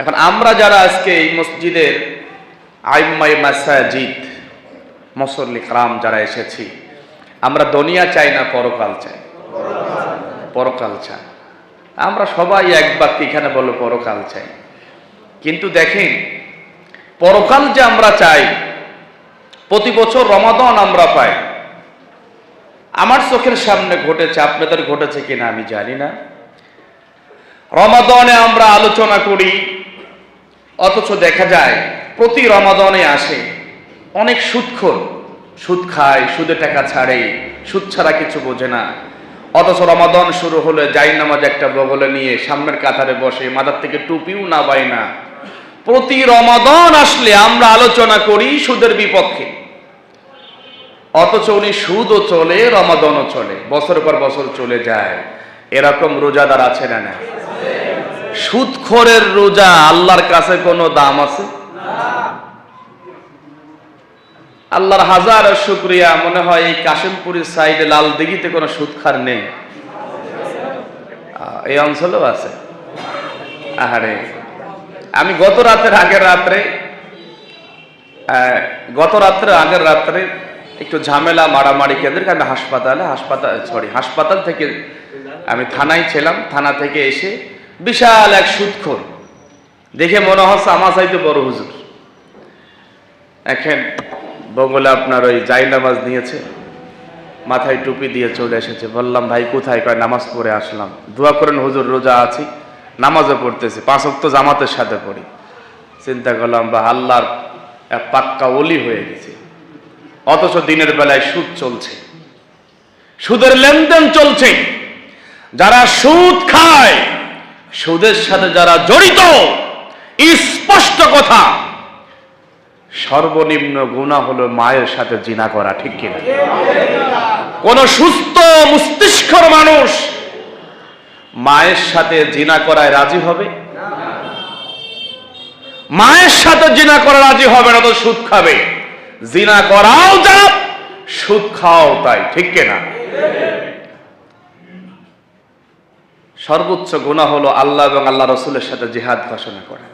এখন আমরা যারা আজকে এই মসজিদের আইম্মাই মাসাজিদ মসল্লি কারাম যারা এসেছি, আমরা দুনিয়া চাই না পরকাল চাই? পরকাল চাই। আমরা সবাই এক বাক্য এখানে বলো পরকাল চাই। কিন্তু দেখেন, পরকাল যে আমরা চাই, প্রতি বছর রমাদন আমরা পাই। আমার চোখের সামনে ঘটেছে, আপনাদের ঘটেছে কিনা আমি জানি না। রমাদনে আমরা আলোচনা করি অথচ দেখা যায় প্রতি রমাদনে আসে। অনেক সুদখোর। সুদ খায়, সুদে টাকা ছাড়ে, সুদ ছাড়া কিছু বোঝে না। অথচ রমাদন শুরু হলে যাই নামাজ একটা বগলে নিয়ে সামনের কাতারে বসে মাথার থেকে টুপিও না পাই না। প্রতি রমাদন আসলে আমরা আলোচনা করি সুদের বিপক্ষে। অথচ উনি সুদও চলে, রমাদনও চলে বছর পর বছর চলে যায়। এরকম রোজাদার আছে না না? সুদখোরের রোজা আল্লাহর কাছে কোনো দাম আছে? আল্লাহর হাজার শুক্রিয়া, মনে হয় এই কাশিমপুরের সাইডে লাল দিঘিতে কোনো সুদখার নেই। এই অঞ্চলেও আছে। আহারে, আমি গত রাতের আগের রাত্রে গত রাত্রে আগের রাত্রে একটু ঝামেলা, মারামারি কেন্দ্রে আমি হাসপাতালে, হাসপাতাল সরি হাসপাতাল থেকে আমি থানায় ছিলাম। থানা থেকে এসে বিশাল এক সুদখোর দেখে মনে হচ্ছে আমার চাইতে বড় হুজুর। এখন বগলে আপনার ওই জাই নামাজ নিয়েছে, মাথায় টুপি দিয়ে চলে এসেছে। বললাম, ভাই, কোথায়? কয়, নামাজ পড়ে আসলাম। দোয়া করেন, হুজুর, রোজা আছি। নামাজও পড়তেছি, পাঁচ অক্ত জামাতের সাথে পড়ি। চিন্তা করলাম বা আল্লাহর পাক্কা ওলি হয়ে গেছে। অথচ দিনের বেলায় সুদ চলছে। সুদের লেনদেন চলছে। যারা সুদ খায় সুদের সাথে যারা জড়িত স্পষ্ট কথা, সর্বনিম্ন গুণা হলো মায়ের সাথে জিনা করা, ঠিক কিনা? কোন সুস্থ মস্তিষ্কর মানুষ মায়ের সাথে জিনা করায় রাজি হবে? মায়ের সাথে জিনা করা রাজি হবে না তো সুদ খাবে। জিনা করাও যা সুদ খাওয়াও তাই, ঠিক কিনা? সর্বোচ্চ গুণা হলো আল্লাহ এবং আল্লাহ রসুলের সাথে জিহাদ ঘোষণা করা।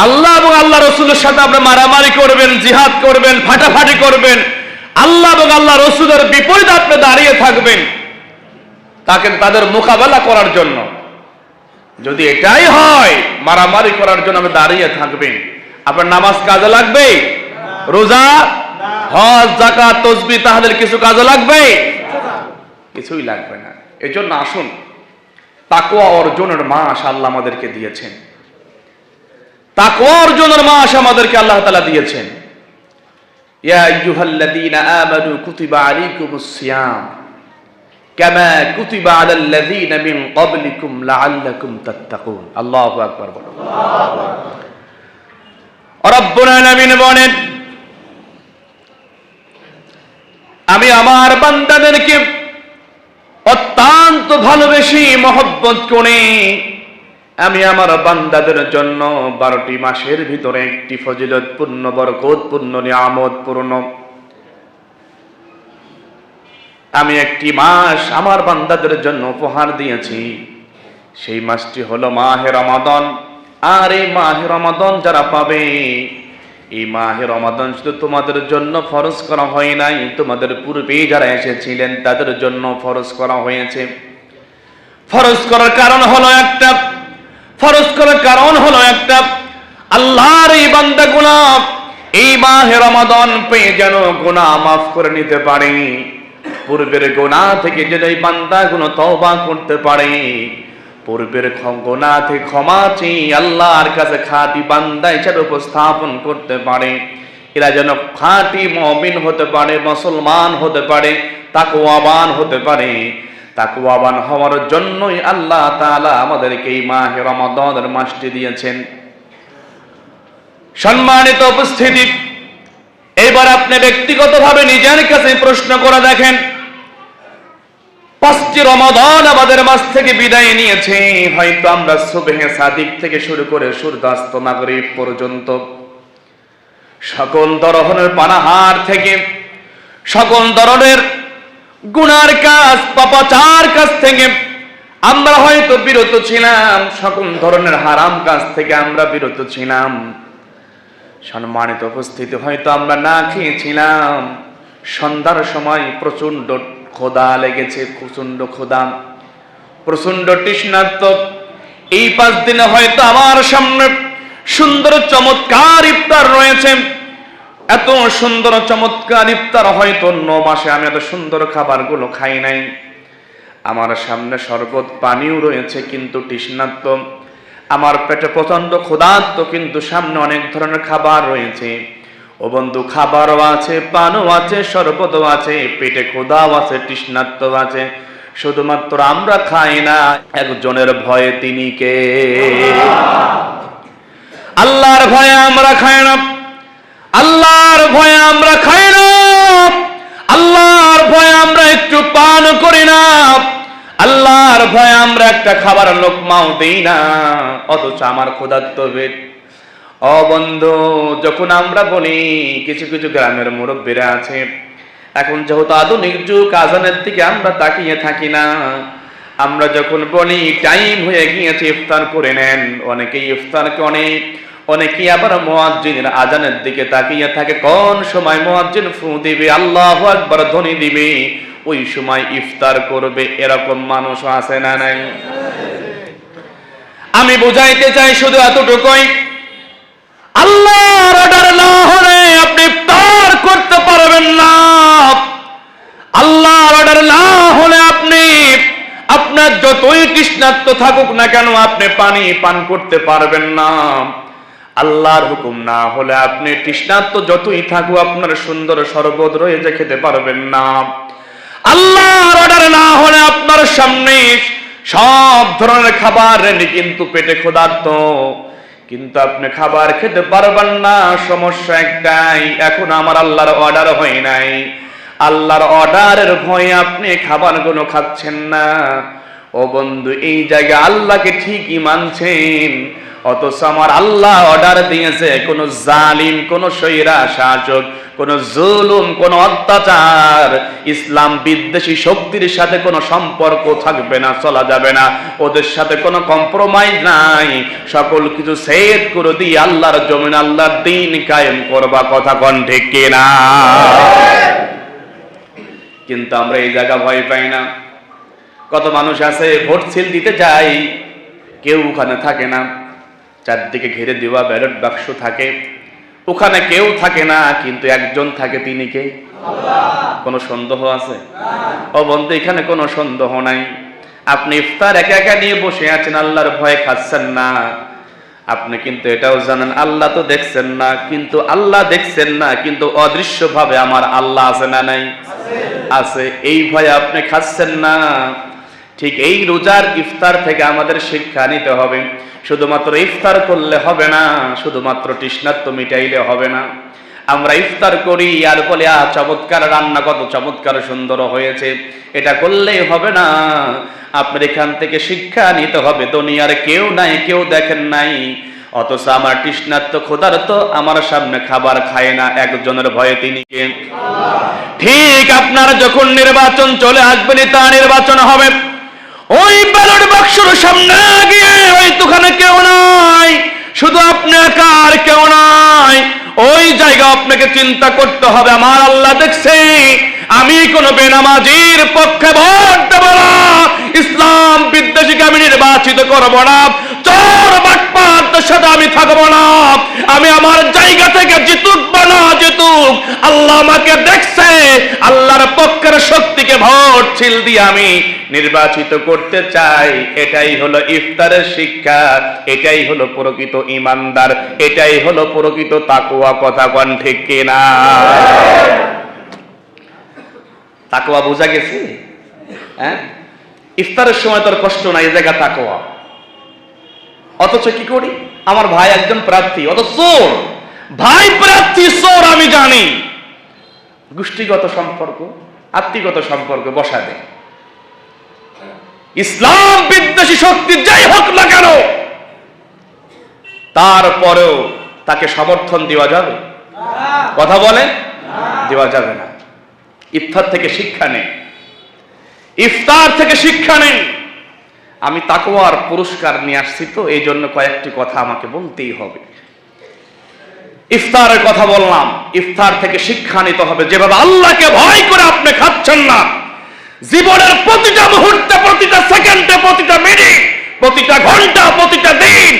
আল্লাহ এবং আল্লাহ রসুলের সাথে আপনি মারামারি করবেন, জিহাদ করবেন, ফাটাফাটি করবেন। আল্লাহ এবং আল্লাহ রসুলের বিপরীতে আপনি দাঁড়িয়ে থাকবেন। তাকে তাদের মোকাবেলা করার জন্য। যদি এটাই হয়, মারামারি করার জন্য আপনি দাঁড়িয়ে থাকবেন। আপনার নামাজ কাজে লাগবে? রোজা? হজ জাকাত তসবি, তাহাদের কিছু কাজে লাগবে? কিছুই লাগবে না। এজন্য আসুন তাকওয়া অর্জনের মাস আল্লাহ আমাদেরকে দিয়েছেন। তাকওয়া অর্জনের মাস আমাদেরকে আল্লাহ তালা দিয়েছেন। আমি আমার বান্দাদেরকে অত্যন্ত ভালোবেসি মহব্বত করে আমি আমার বান্দাদের জন্য বারোটি মাসের ভিতরে একটি ফজিলতপূর্ণ, বরকতপূর্ণ, নিয়ামতপূর্ণ। আমি একটি মাস আমার বান্দাদের জন্য উপহার দিয়েছি। সেই মাসটি হলো মাহে রমাদন। আর এই মাহে রমাদন যারা পাবে এই মাহে রমাদন শুধু তোমাদের জন্য ফরজ করা হয় নাই। তোমাদের পূর্বে যারা এসেছিলেন, তাদের জন্য ফরজ করা হয়েছে। ফরজ করার কারণ হলো একটা। ফরজ করার কারণ হলো একটা। আল্লাহর এই বান্দা বান্দাগুলা এই মাহে রমাদন পেয়ে যেন গুনাহ মাফ করে নিতে পারে পূর্বের গোনা থেকে যেন এই বান্দাগুলো তওবা করতে পারে। পূর্বের গোনা থেকে ক্ষমা চেয়ে আল্লাহর কাছে খাঁটি বান্দা হিসাবে উপস্থাপন করতে পারে। এরা যেন খাঁটি মমিন হতে পারে, মুসলমান হতে পারে, তাকওয়াবান হতে পারে। তাকওয়াবান হওয়ার জন্যই আল্লাহ তাআলা আমাদেরকে এই মাহে রমাদানের মাসটি দিয়েছেন। সম্মানিত উপস্থিতি, এবার আপনি ব্যক্তিগতভাবে নিজের কাছে প্রশ্ন করে দেখেন পাঁচটি রমাদান আমাদের মাস থেকে বিদায় নিয়েছে। হয়তো আমরা সুবেহে সাদিক থেকে শুরু করে সূর্যাস্ত নাগরিক পর্যন্ত সকল ধরনের পানাহার থেকে, সকল ধরনের গুনার কাজ, পাপাচার কাছ থেকে আমরা হয়তো বিরত ছিলাম। সকল ধরনের হারাম কাজ থেকে আমরা বিরত ছিলাম। সম্মানিত উপস্থিতি হয়তো আমরা না খেয়েছিলাম। সন্ধ্যার সময় প্রচণ্ড খোদা লেগেছে প্রচণ্ড খোদা প্রচণ্ড তৃষ্ণার্ত। এই পাঁচ দিনে হয়তো আমার সামনে সুন্দর চমৎকার ইফতার রয়েছে। এত সুন্দর চমৎকার ইফতার হয়তো ন মাসে আমি এত সুন্দর খাবারগুলো খাই নাই। আমার সামনে শরবত পানিও রয়েছে কিন্তু তৃষ্ণার্ত। আমার পেটে প্রচণ্ড ক্ষুধার্ত কিন্তু সামনে অনেক ধরনের খাবার রয়েছে। ও বন্ধু, খাবারও আছে, পানও আছে, শরবতও আছে, পেটে খোদাও আছে তৃষ্ণার্ত আছে। শুধুমাত্র আমরা খাই না, একজনের ভয়ে তিনি কে? আল্লাহর ভয়ে আমরা খাই না। আল্লাহর ভয়ে আমরা খাই না। আল্লাহর ভয়ে আমরা একটু পান করি না। আল্লাহর ভয়ে আমরা একটা খাবার লোকমাও দেই না। অথচ আমার ক্ষুধার্ত পেট। ও বন্ধু, যখন আমরা বলি কিছু কিছু গ্রামের মুরব্বীরা আছে, এখন যেহেতু আধুনিক যুগ, আজানের দিকে আমরা তাকিয়ে থাকি না। আমরা যখন বলি, টাইম হয়ে গিয়েছে, ইফতার করে নেন। অনেকেই ইফতারকে অনেক, অনেকেই আবার মোয়াজ্জিনের আজানের দিকে তাকিয়ে থাকে। কোন সময় মোয়াজ্জিন ফু দিবে, আল্লাহ একবার ধ্বনি দিবে, ওই সময় ইফতার করবে, এরকম মানুষও আছে না নাই? আমি বুঝাইতে চাই শুধু এতটুকুই আল্লাহর অর্ডার না হলে আপনি ইফতার করতে পারবেন না। আল্লাহর অর্ডার না হলে আপনি আপনার যতই তৃষ্ণার্ত থাকুক না কেন আপনি পানি পান করতে পারবেন না। আল্লাহর হুকুম না হলে আপনি তৃষ্ণার্ত যতই থাকুক আপনার সুন্দর শরবত রয়েছে খেতে পারবেন না। আল্লাহর অর্ডার না হলে আপনার সামনে সব ধরনের খাবার কিন্তু পেটে ক্ষুধার্ত। কিন্তু আপনি খাবার খেতে পারবেন না। সমস্যা একটাই, এখন আমার আল্লাহর অর্ডার হয় নাই। আল্লাহর অর্ডারের ভয়ে আপনি খাবার খাবারগুলো খাচ্ছেন না। ও বন্ধু, এই জায়গায় আল্লাহকে ঠিকই মানছেন। অথচ আমার আল্লাহ অর্ডার দিয়েছে, কোনো জালিম, কোনো সৈরা, শাসক। কোন জুলুম, কোন অত্যাচার, ইসলাম বিদ্বেষী শক্তির সাথে কোনো সম্পর্ক থাকবে না, চলা যাবে না। ওদের সাথে কোনো কম্প্রোমাইজ নাই। সকল কিছু সেট করে দিয়ে আল্লাহর জমিন, আল্লাহর দিন কায়েম করবা, কথা কন ঠিক কিনা? কিন্তু আমরা এই জায়গা ভয় পাই না। কত মানুষ আছে, ভোট সিল দিতে যাই কেউ ওখানে থাকে না। চারদিকে ঘিরে দেওয়া ব্যালট বাক্স থাকে। ওখানে কেউ থাকে না কিন্তু একজন থাকে তিনি কে? কোনো সন্দেহ আছে? ও বন্ধু এখানে কোনো সন্দেহ নাই। আপনি ইফতার একা একা নিয়ে বসে আছেন আল্লাহর ভয়ে খাচ্ছেন না। আপনি কিন্তু এটাও জানেন আল্লাহ তো দেখছেন না কিন্তু আল্লাহ দেখছেন না কিন্তু অদৃশ্য ভাবে আমার আল্লাহ আছে না নাই? আছে এই ভয়ে আপনি খাচ্ছেন না। ঠিক এই রোজার ইফতার থেকে আমাদের শিক্ষা নিতে হবে। শুধুমাত্র ইফতার করলে হবে না, শুধুমাত্র তৃষ্ণাত্ম মিটাইলে হবে না। আমরা ইফতার করি, আর বলে আ চমৎকার রান্না, কত চমৎকার সুন্দর হয়েছে। এটা করলেই হবে না। আপনার এখান থেকে শিক্ষা নিতে হবে। দুনিয়ার কেউ নাই, কেউ দেখেন নাই। অথচ আমার তৃষ্ণাত্ম ক্ষুধার্ত, আমার সামনে খাবার খায় না একজনের ভয়ে তিনি ঠিক আপনার যখন নির্বাচন চলে আসবেন তা নির্বাচন হবে। ওই ব্যালট বাক্সর সামনে গিয়ে ওই দোকানে কেউ নাই। শুধু আপনি একা আর কেউ নাই। ওই জায়গা আপনাকে চিন্তা করতে হবে। আমার আল্লাহ দেখছে, আমি কোনো বেনামাজির পক্ষে ভোট দেব না। ইসলাম বিদ্বেষীকে আমি নির্বাচিত করব না। চোর বাটপাতের সাথে আমি থাকব না। আমি আমার জায়গা থেকে জিতুক বা না জিতুক, আল্লাহ আমাকে দেখছে। আল্লাহর পক্ষের শক্তিকে ভোট ছিল দিয়ে আমি নির্বাচিত করতে চাই। এটাই হলো ইফতারের শিক্ষা, এটাই হলো প্রকৃত ইমানদার, এটাই হলো প্রকৃত তাকুয়া কথা কন ঠিক কিনা? তাকুয়া বোঝা গেছে? হ্যাঁ? ইফতারের সময় তোর কষ্ট নাই জায়গা তাকুয়া অথচ কি করি? আমার ভাই একজন প্রার্থী অত চোর। ভাই প্রার্থী চোর আমি জানি। গোষ্ঠীগত সম্পর্ক আত্মীয়গত সম্পর্ক বসা দেয় ইসলাম বিদ্বেষী শক্তি যাই হোক না কেন তারপরেও তাকে সমর্থন দেওয়া যাবে? কথা বলে? দেওয়া যাবে না। ইফতার থেকে শিক্ষা নেই ইফতার থেকে শিক্ষা নেই। আমি তাকওয়ার পুরস্কার নিয়ে আসছি তো এই জন্য কয়েকটি কথা আমাকে বলতেই হবে। ইফতারের কথা বললাম, ইফতার থেকে শিক্ষা নিতে হবে। যেভাবে আল্লাহকে ভয় করে আপনি খাচ্ছেন না, জীবনের প্রতিটা মুহূর্তে, প্রতিটা সেকেন্ডে, প্রতিটা মিনিট, প্রতিটা ঘণ্টা, প্রতিটা দিন,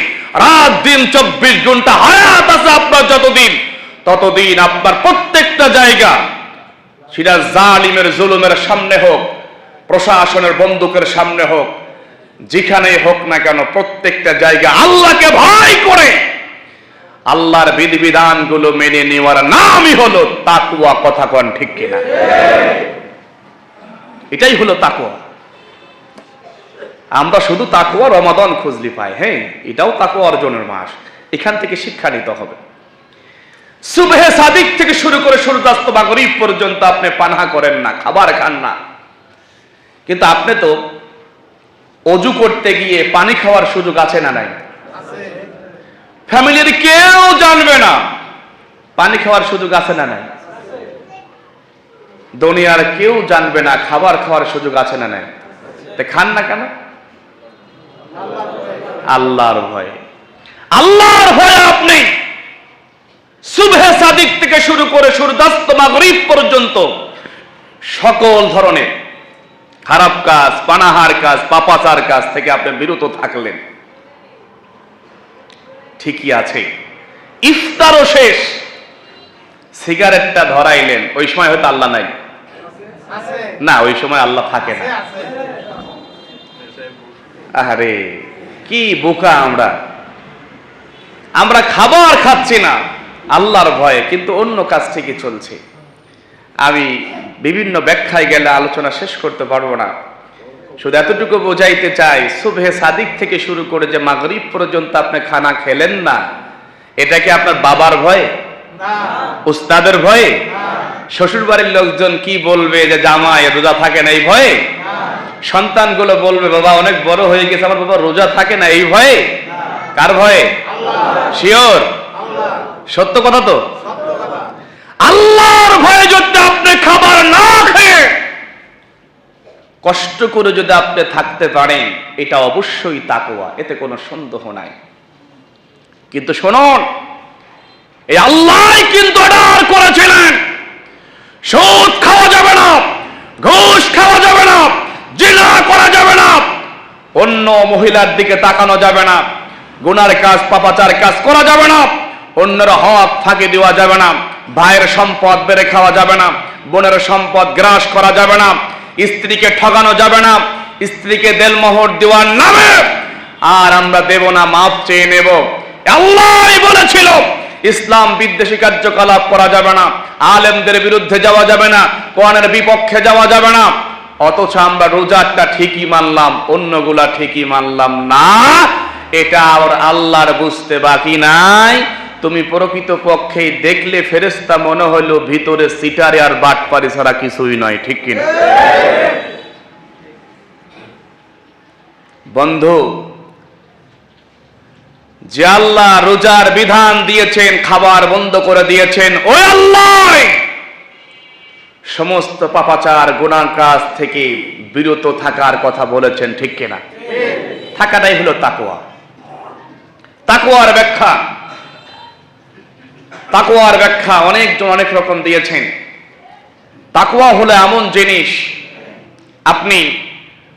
রাত, দিন, চব্বিশ ঘণ্টা হায়াত আছে আপনার যতদিন, ততদিন আপনার প্রত্যেকটা জায়গা, সেটা জালিমের জুলুমের সামনে হোক প্রশাসনের বন্দুকের সামনে হোক, যেখানেই হোক না কেন প্রত্যেকটা জায়গা আল্লাহকে ভয় করে। আল্লাহর বিধিবিধানগুলো মেনে নেওয়ার নামই হলো তাকুয়া কথা কন ঠিক কিনা? এটাই হলো তাকুয়া আমরা শুধু তাকুয়া রমাদন খুঁজলি পাই হ্যাঁ? এটাও তাকুয়া অর্জনের মাস। এখান থেকে শিক্ষা নিতে হবে। সুবহে সাদিক থেকে শুরু করে সূর্যাস্ত বা গরিব পর্যন্ত আপনি পানাহা করেন না, খাবার খান না। কিন্তু আপনি তো অজু করতে গিয়ে পানি খাওয়ার সুযোগ আছে না নাই? ফ্যামিলির কেউ জানবে না পানি খাওয়ার সুযোগ আছে না নাই? দুনিয়ার কেউ জানবে না খাবার খাওয়ার সুযোগ আছে না নাই? তা খান না কেন? আল্লাহর ভয়ে। আল্লাহর ভয়ে আপনি সুবহে সাদিক থেকে শুরু করে সূর্যাস্ত মাগরিব পর্যন্ত সকল ধরনের খারাপ কাজ, পানাহার কাজ, পাপাচার কাজ থেকে আপনি বিরত থাকলেন। ঠিকই আছে। ইফতারও শেষ। সিগারেটটা ধরাইলেন। ওই সময় হয়তো আল্লাহ নাই। না, ওই সময় আল্লাহ থাকে না। আরে কি বোকা আমরা। আমরা খাবার খাচ্ছি না। আল্লাহর ভয়ে, কিন্তু অন্য কাজ ঠিকই চলছে। আমি বিভিন্ন ব্যাখ্যায় গেলে আলোচনা শেষ করতে পারব না। শুধু এতটুকু বোঝাইতে চাই সুবহে সাদিক থেকে শুরু করে যে মাগরিব পর্যন্ত আপনি খানা খেলেন না এটা কি আপনার বাবার ভয়ে? উস্তাদের ভয়ে? শ্বশুর বাড়ির লোকজন কি বলবে যে জামাই রোজা থাকে না এই ভয়ে? সন্তানগুলো বলবে বাবা অনেক বড় হয়ে গেছে আমার বাবা রোজা থাকে না এই ভয়ে? কার ভয়ে? শিওর? সত্য কথা তো? আল্লাহর ভয়ে যদি খাবার না খেয়ে কষ্ট করে যদি আপনি থাকতে পারেন, এটা অবশ্যই তাকোয়া এতে কোনো সন্দেহ নাই। কিন্তু শুনুন, এই আল্লাহ কিন্তু অর্ডার করেছিলেন। সুদ খাওয়া যাবে না, ঘুষ খাওয়া যাবে না, জিনা করা যাবে না, অন্য মহিলার দিকে তাকানো যাবে না, গুনার কাজ, পাপাচার কাজ করা যাবে না, অন্যের হক ফাঁকি দেওয়া যাবে না, ভাইয়ের সম্পদ বেড়ে খাওয়া যাবে না বোনের সম্পদ গ্রাস করা যাবে না, স্ত্রীকে ঠগানো যাবে না, স্ত্রীকে দেলমোহর দেওয়ার নামে আর আমরা দেব না, মাপ চেয়ে নেব। আল্লাহ বলেছিল, ইসলাম বিদ্বেষী কার্যকলাপ করা যাবে না, আলেমদের বিরুদ্ধে যাওয়া যাবে না, কোরআনের বিপক্ষে যাওয়া যাবে না। অথচ আমরা রোজারটা ঠিকই মানলাম, অন্যগুলা ঠিকই মানলাম না, এটা আর আল্লাহর বুঝতে বাকি নাই। তুমি প্রকৃত পক্ষেই দেখলে ফেরেস্তা মনে হলো ভিতরে সিটারে আর বাটপারি ছাড়া কিছুই নয়, ঠিক কিনা? বন্ধু, যে আল্লাহ রোজার বিধান দিয়েছেন, খাবার বন্ধ করে দিয়েছেন, ওই আল্লাহ সমস্ত পাপাচার গুনার কাজ থেকে বিরত থাকার কথা বলেছেন, ঠিক কিনা? থাকাটাই হলো তাকোয়া তাকোয়ার ব্যাখ্যা। তাকোয়ার ব্যাখ্যা অনেকজন অনেক রকম দিয়েছেন। তাকোয়া হলো এমন জিনিস, আপনি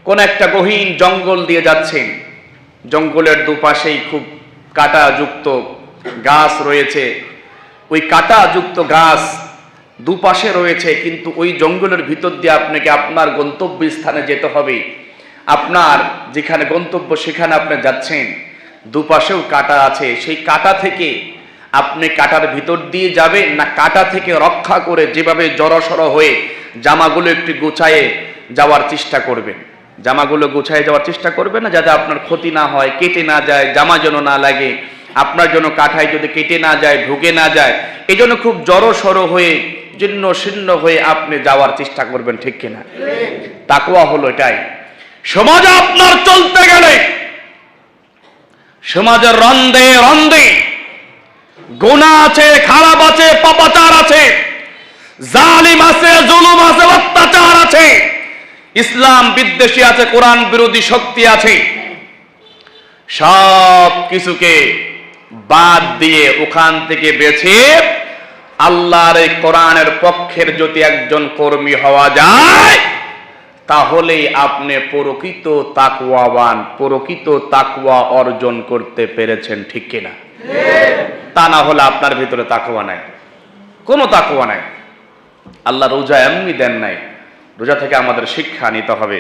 কোন একটা গহীন জঙ্গল দিয়ে যাচ্ছেন। জঙ্গলের দুপাশেই খুব কাঁটাযুক্ত গাছ রয়েছে। ওই কাঁটাযুক্ত গাছ দুপাশে রয়েছে, কিন্তু ওই জঙ্গলের ভিতর দিয়ে আপনাকে আপনার গন্তব্য স্থানে যেতে হবে। আপনার যেখানে গন্তব্য সেখানে আপনি যাচ্ছেন, দুপাশেও কাটা আছে। সেই কাটা থেকে আপনি কাটার ভিতর দিয়ে যাবেন, না কাটা থেকে রক্ষা করে যেভাবে জড়সড় হয়ে জামাগুলো একটু গুছায়ে যাওয়ার চেষ্টা করবেন। জামাগুলো গুছায় যাওয়ার চেষ্টা করবেন না, যাতে আপনার ক্ষতি না হয়, কেটে না যায়, জামা যেন না লাগে, আপনার জন্য কাঠায় যদি কেটে না যায়, ঢুকে না যায়, এই জন্য খুব জড়সড় হয়ে, জীর্ণ শীর্ণ হয়ে আপনি যাওয়ার চেষ্টা করবেন, ঠিক কিনা তাকুয়া হলো এটাই। সমাজ আপনার চলতে গেলে সমাজের রন্দে রন্দে গুণা আছে, খারাপ আছে, পাপাচার আছে, জালিম আছে, জুলুম আছে, অত্যাচার আছে, ইসলাম বিদ্বেষী আছে, কোরআন বিরোধী শক্তি আছে, সব কিছুকে বাদ দিয়ে ওখান থেকে বেছে আল্লাহর এই কোরআনের পক্ষের যদি একজন কর্মী হওয়া যায়, তাহলেই আপনি প্রকৃত তাকওয়াবান, প্রকৃত তাকওয়া অর্জন করতে পেরেছেন, ঠিক কিনা? তা না হলে আপনার ভিতরে তাকুয়া নাই। কোনো তাকুয়া নাই। আল্লাহ রোজা এমনি দেন নাই। রোজা থেকে আমাদের শিক্ষা নিতে হবে।